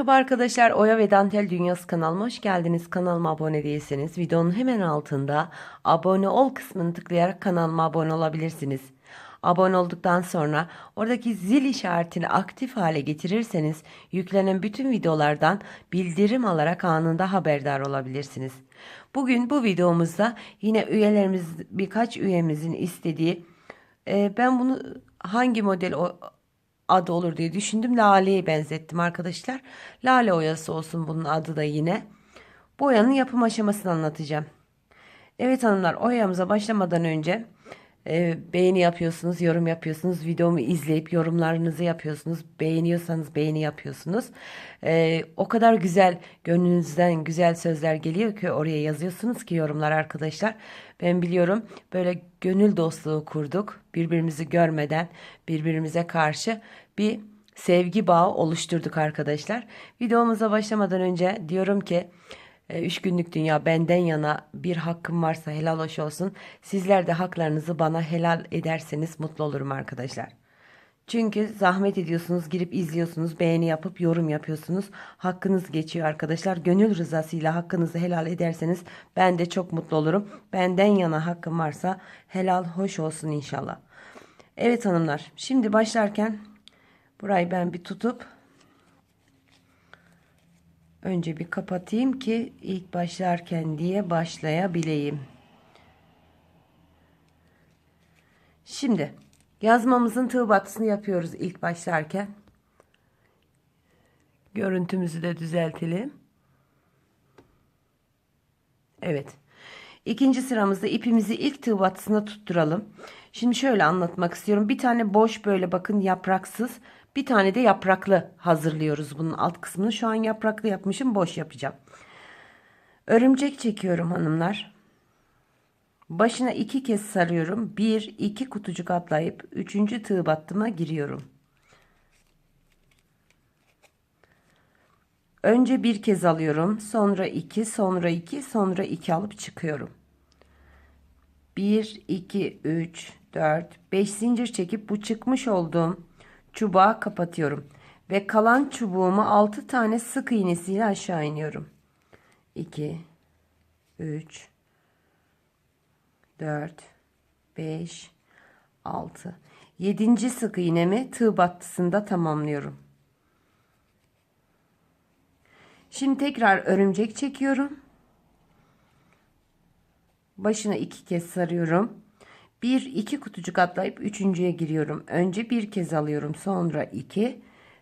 Merhaba arkadaşlar Oya ve Dantel Dünyası kanalıma hoş geldiniz. Kanalıma abone değilseniz videonun hemen altında abone ol kısmını tıklayarak kanalıma abone olabilirsiniz. Abone olduktan sonra oradaki zil işaretini aktif hale getirirseniz yüklenen bütün videolardan bildirim alarak anında haberdar olabilirsiniz. Bugün bu videomuzda yine üyelerimiz birkaç üyemizin istediği e, ben bunu hangi model o, adı olur diye düşündüm. Lale'ye benzettim arkadaşlar. Lale oyası olsun bunun adı da yine. Bu oyanın yapım aşamasını anlatacağım. Evet hanımlar oyamıza başlamadan önce e, beğeni yapıyorsunuz, yorum yapıyorsunuz. Videomu izleyip yorumlarınızı yapıyorsunuz. Beğeniyorsanız beğeni yapıyorsunuz. E, o kadar güzel gönlünüzden güzel sözler geliyor ki oraya yazıyorsunuz ki yorumlar arkadaşlar. Ben biliyorum böyle gönül dostluğu kurduk. Birbirimizi görmeden birbirimize karşı bir sevgi bağı oluşturduk arkadaşlar. Videomuza başlamadan önce diyorum ki Üç günlük dünya benden yana bir hakkım varsa helal hoş olsun. Sizler de haklarınızı bana helal ederseniz mutlu olurum arkadaşlar. Çünkü zahmet ediyorsunuz, girip izliyorsunuz, beğeni yapıp yorum yapıyorsunuz. Hakkınız geçiyor arkadaşlar. Gönül rızasıyla hakkınızı helal ederseniz ben de çok mutlu olurum. Benden yana hakkım varsa helal hoş olsun inşallah. Evet hanımlar, şimdi başlarken burayı ben bir tutup Önce bir kapatayım ki ilk başlarken diye başlayabileyim. Şimdi yazmamızın tığ batısını yapıyoruz ilk başlarken. Görüntümüzü de düzeltelim. Evet. İkinci sıramızda ipimizi ilk tığ batısına tutturalım. Şimdi şöyle anlatmak istiyorum. Bir tane boş böyle bakın yapraksız bir tane de yapraklı hazırlıyoruz bunun alt kısmını. Şu an yapraklı yapmışım boş yapacağım. Örümcek çekiyorum hanımlar. Başına iki kez sarıyorum. Bir, iki kutucuk atlayıp üçüncü tığ battıma giriyorum. Önce bir kez alıyorum. Sonra iki, sonra iki, sonra iki alıp çıkıyorum. Bir, iki, üç, dört, beş zincir çekip bu çıkmış olduğum çubuğa kapatıyorum. Ve kalan çubuğumu 6 tane sık iğnesiyle aşağı iniyorum. 2 3 4 5 6 7. sık iğnemi tığ battısında tamamlıyorum. Şimdi tekrar örümcek çekiyorum. Başına iki kez sarıyorum. Bir iki kutucuk atlayıp üçüncüye giriyorum. Önce bir kez alıyorum. Sonra iki.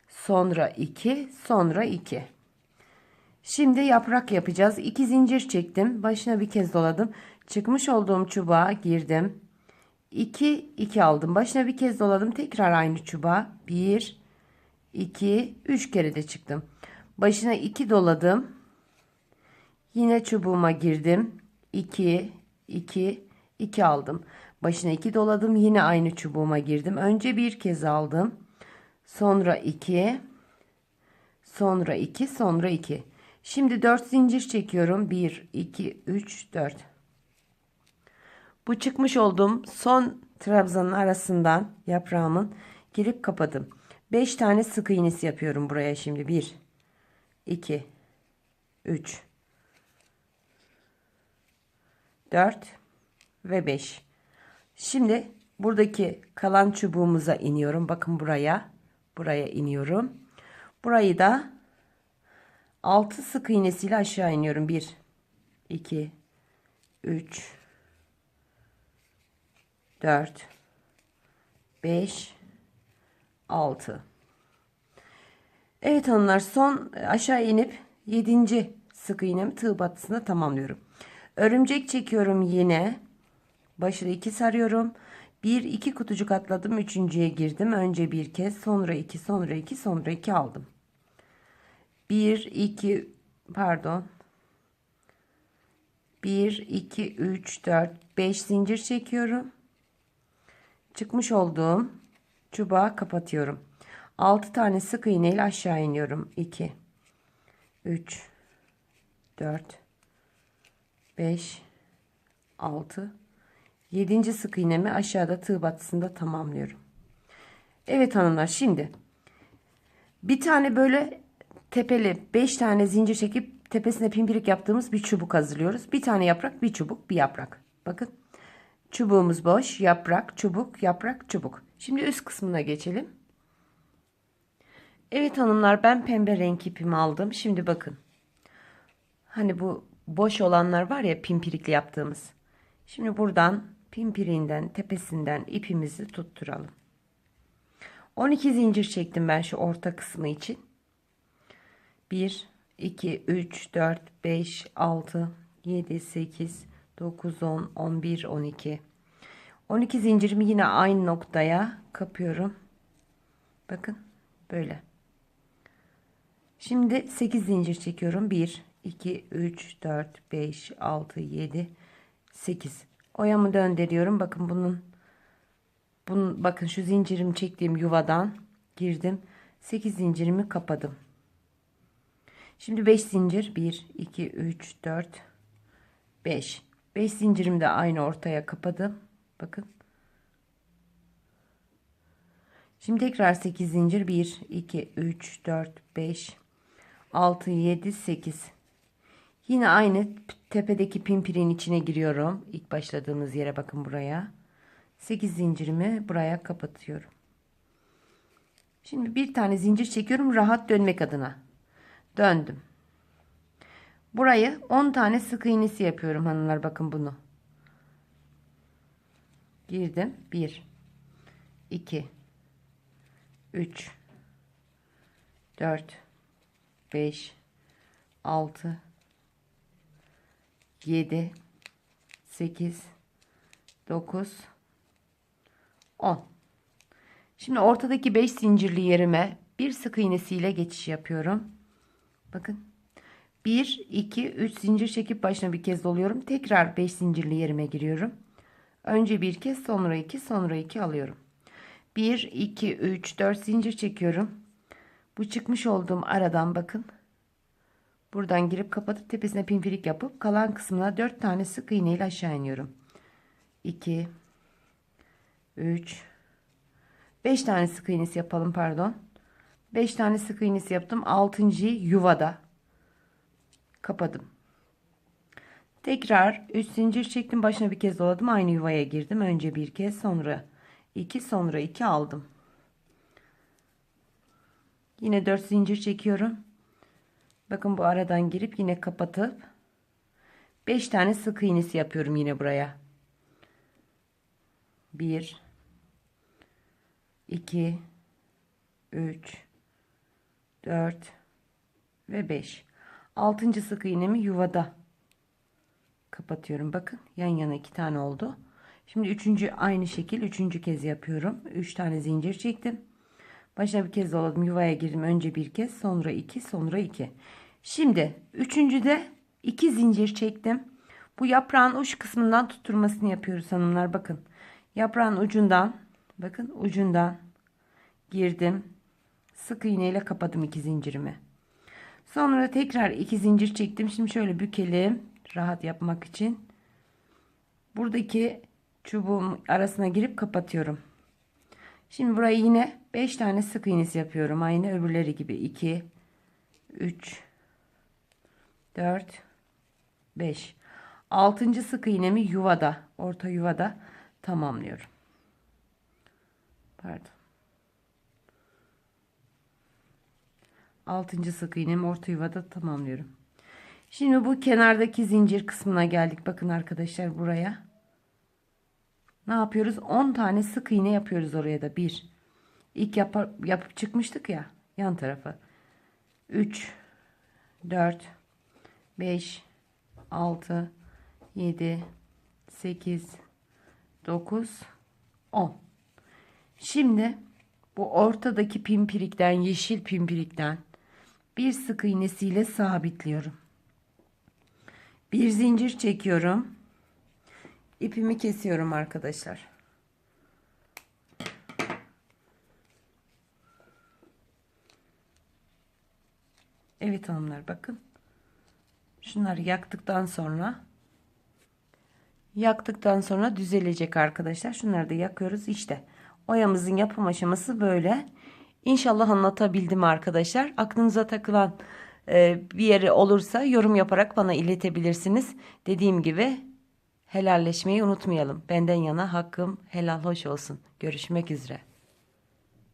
Sonra iki. Sonra iki. Şimdi yaprak yapacağız. İki zincir çektim. Başına bir kez doladım. Çıkmış olduğum çubuğa girdim. 2 2 aldım. Başına bir kez doladım. Tekrar aynı çubuğa. 1 2 3 kere de çıktım. Başına 2 doladım. Yine çubuğuma girdim. 2 2 2 aldım. Başına 2 doladım. Yine aynı çubuğuma girdim. Önce bir kez aldım. Sonra 2. Sonra 2. Sonra 2. Şimdi 4 zincir çekiyorum. 1, 2, 3, 4. Bu çıkmış olduğum son trabzanın arasından yaprağımın girip kapadım. 5 tane sık iğnesi yapıyorum buraya şimdi. 1, 2, 3, 4 ve 5. Şimdi buradaki kalan çubuğumuza iniyorum. Bakın buraya. Buraya iniyorum. Burayı da 6 sık iğnesiyle aşağı iniyorum. 1 2 3 4 5 6 Evet hanımlar son aşağı inip 7. sık iğnemi tığ batısına tamamlıyorum. Örümcek çekiyorum yine. Başına iki sarıyorum. Bir iki kutucuk atladım. Üçüncüye girdim. Önce bir kez sonra iki sonra iki sonra iki aldım. Bir iki pardon. Bir iki üç dört beş zincir çekiyorum. Çıkmış olduğum çubuğa kapatıyorum. Altı tane sık iğne ile aşağı iniyorum. 2 3 4 5 6 7. sık iğnemi aşağıda tığ batısında tamamlıyorum. Evet hanımlar şimdi bir tane böyle tepeli 5 tane zincir çekip tepesine pimpirik yaptığımız bir çubuk hazırlıyoruz. Bir tane yaprak, bir çubuk, bir yaprak. Bakın. Çubuğumuz boş. Yaprak, çubuk, yaprak, çubuk. Şimdi üst kısmına geçelim. Evet hanımlar ben pembe renk ipimi aldım. Şimdi bakın. Hani bu boş olanlar var ya pimpirikli yaptığımız. Şimdi buradan pimpiriğinden tepesinden ipimizi tutturalım. 12 zincir çektim ben şu orta kısmı için. 1, 2, 3, 4, 5, 6, 7, 8, 9, 10, 11, 12. 12 zincirimi yine aynı noktaya kapıyorum. Bakın böyle. Şimdi 8 zincir çekiyorum. 1, 2, 3, 4, 5, 6, 7, 8. Oyamı döndürüyorum. Bakın bunun, bunun bakın şu zincirimi çektiğim yuvadan girdim. 8 zincirimi kapadım. Şimdi 5 zincir 1 2 3 4 5 5 zincirimi de aynı ortaya kapadım. Bakın. Şimdi tekrar 8 zincir 1 2 3 4 5 6 7 8 Yine aynı tepedeki pimpirin içine giriyorum. İlk başladığımız yere bakın buraya. 8 zincirimi buraya kapatıyorum. Şimdi bir tane zincir çekiyorum rahat dönmek adına. Döndüm. Burayı 10 tane sık iğnesi yapıyorum hanımlar bakın bunu. Girdim. 1 2 3 4 5 6 7 8 9 10 Şimdi ortadaki 5 zincirli yerime bir sık iğnesiyle geçiş yapıyorum. Bakın. 1 2 3 zincir çekip başına bir kez doluyorum. Tekrar 5 zincirli yerime giriyorum. Önce bir kez sonra 2 sonra 2 alıyorum. 1 2 3 4 zincir çekiyorum. Bu çıkmış olduğum aradan bakın. Buradan girip kapatıp tepesine pimpirik yapıp kalan kısmına 4 tane sık iğne ile aşağı iniyorum. 2 3 5 tane sık iğnesi yapalım pardon. 5 tane sık iğnesi yaptım. 6. yuvada kapadım. Tekrar 3 zincir çektim. Başına bir kez doladım. Aynı yuvaya girdim. Önce bir kez sonra 2 sonra 2 aldım. Yine 4 zincir çekiyorum. Bakın bu aradan girip yine kapatıp 5 tane sık iğnesi yapıyorum yine buraya. 1 2 3 4 ve 5 6. sık iğnemi yuvada kapatıyorum bakın yan yana iki tane oldu şimdi üçüncü aynı şekil üçüncü kez yapıyorum 3 tane zincir çektim başına bir kez doladım yuvaya girdim önce bir kez sonra iki sonra iki. Şimdi üçüncüde iki zincir çektim. Bu yaprağın uç kısmından tutturmasını yapıyoruz hanımlar bakın. Yaprağın ucundan bakın ucundan girdim. Sık iğne ile kapadım iki zincirimi. Sonra tekrar iki zincir çektim. Şimdi şöyle bükelim rahat yapmak için. Buradaki çubuğum arasına girip kapatıyorum. Şimdi burayı yine 5 tane sık iğnesi yapıyorum aynı öbürleri gibi 2 3 4 5 6. sık iğnemi yuvada orta yuvada tamamlıyorum pardon 6. sık iğnemi orta yuvada tamamlıyorum. Şimdi bu kenardaki zincir kısmına geldik. Bakın arkadaşlar buraya. Ne yapıyoruz? 10 tane sık iğne yapıyoruz oraya da. 1 İlk yapar, yapıp çıkmıştık ya yan tarafa. 3 4 5 6 7 8 9 10 Şimdi bu ortadaki pimpirikten yeşil pimpirikten bir sık iğnesiyle sabitliyorum. Bir zincir çekiyorum. İpimi kesiyorum arkadaşlar. Evet hanımlar bakın. Şunları yaktıktan sonra yaktıktan sonra düzelecek arkadaşlar. Şunları da yakıyoruz. İşte oyamızın yapım aşaması böyle. İnşallah anlatabildim arkadaşlar. Aklınıza takılan e, bir yeri olursa yorum yaparak bana iletebilirsiniz. Dediğim gibi helalleşmeyi unutmayalım. Benden yana hakkım helal hoş olsun. Görüşmek üzere.